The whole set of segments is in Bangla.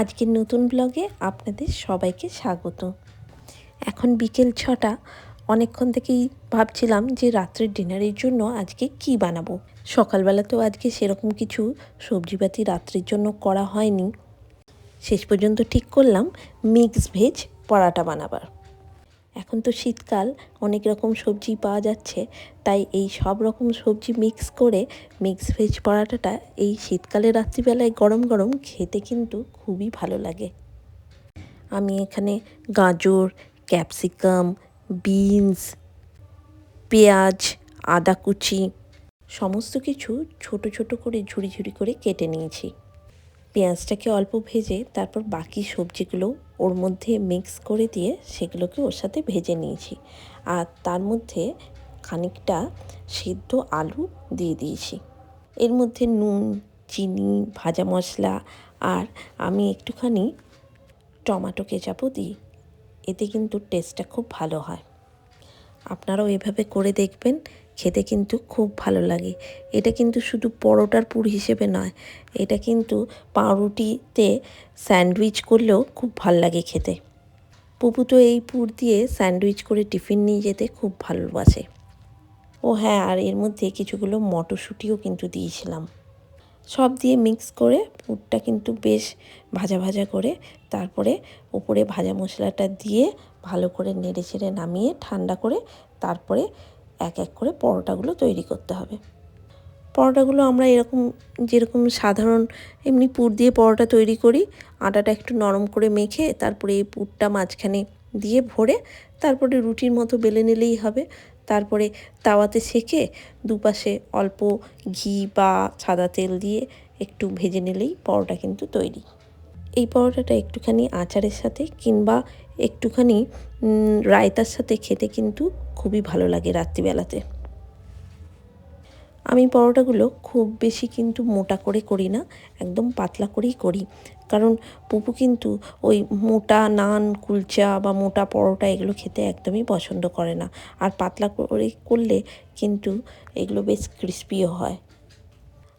আজকের নতুন ব্লগে আপনাদের সবাইকে স্বাগত। এখন বিকেল ছটা, অনেকক্ষণ থেকেই ভাবছিলাম যে রাত্রের ডিনারের জন্য আজকে কি বানাবো। সকালবেলা তো আজকে সেরকম কিছু সবজিপাতি রাত্রের জন্য করা হয়নি। শেষ পর্যন্ত ঠিক করলাম মিক্স ভেজ পরাটা বানাবার। এখন তো শীতকাল, অনেক রকম সবজি পাওয়া যাচ্ছে, তাই এই সব রকম সবজি মিক্স করে মিক্স ভেজ পরাটাটা এই শীতকালে রাত্রিবেলায় গরম গরম খেতে কিন্তু খুবই ভালো লাগে। আমি এখানে গাজর ক্যাপসিকাম বিনস পেঁয়াজ, আদা কুচি, সমস্ত কিছু ছোট ছোট করে ঝুড়ি ঝুড়ি করে কেটে নিয়েছি। পেঁয়াজটাকে অল্প ভেজে তারপর বাকি সবজিগুলো ওর মধ্যে মিক্স করে দিয়ে সেগুলোকে ওর সাথে ভেজে নিয়েছি। আর তার মধ্যে খানিকটা সিদ্ধ আলু দিয়ে দিয়েছি। এর মধ্যে নুন, চিনি, ভাজা মশলা আর আমি একটুখানি টমাটো কেচাপও দিই। এতে কিন্তু টেস্টটা খুব ভালো হয়। আপনারাও এভাবে করে দেখবেন। খেতে কিন্তু খুব ভালো লাগে। এটা কিন্তু শুধু পরোটার পুর হিসেবে নয়, এটা কিন্তু পাউরুটিতে স্যান্ডউইচ করলেও খুব ভালো লাগে খেতে। পুপু তো এই পুর দিয়ে স্যান্ডউইচ করে টিফিন নিয়ে যেতে খুব ভালোবাসে। ও হ্যাঁ আর এর মধ্যে কিছুগুলো মটরশুঁটিও কিন্তু দিয়েছিলাম। সব দিয়ে মিক্স করে পুরটা কিন্তু বেশ ভাজা ভাজা করে তারপরে উপরে ভাজা মশলাটা দিয়ে ভালো করে নেড়ে চেড়ে নামিয়ে ঠান্ডা করে তারপরে এক এক করে পরোটাগুলো তৈরি করতে হবে। পরোটাগুলো আমরা এরকম, যেরকম সাধারণ এমনি পুর দিয়ে পরোটা তৈরি করি, আটাটা একটু নরম করে মেখে তারপরে এই পুরটা মাঝখানে দিয়ে ভরে তারপরে রুটির মতো বেলে নিলেই হবে। তারপরে তাওয়াতে সেকে দুপাশে অল্প ঘি বা সাদা তেল দিয়ে একটু ভেজে নিলেই পরোটা কিন্তু তৈরি। এই পরোটাটা একটুখানি আচারের সাথে কিংবা একটুখানি রায়তার সাথে খেতে কিন্তু খুবই ভালো লাগে রাত্রিবেলাতে। আমি পরোটাগুলো খুব বেশি কিন্তু মোটা করে করি না, একদম পাতলা করেই করি। কারণ পুপু কিন্তু ওই মোটা নান, কুলচা বা মোটা পরোটা এগুলো খেতে একদমই পছন্দ করে না। আর পাতলা করে করলে কিন্তু এগুলো বেশ ক্রিস্পিও হয়।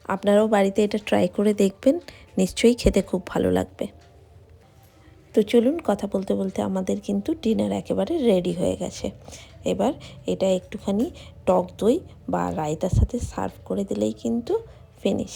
আপনারাও বাড়িতে এটা ট্রাই করে দেখবেন, নিশ্চয়ই খেতে খুব ভালো লাগবে। তো চলুন কথা বলতে বলতে আমাদের কিন্তু ডিনার একেবারে রেডি হয়ে গেছে। এবার এটা একটুখানি টক দই বা রায়তার সাথে সার্ভ করে দিলেই কিন্তু ফিনিশ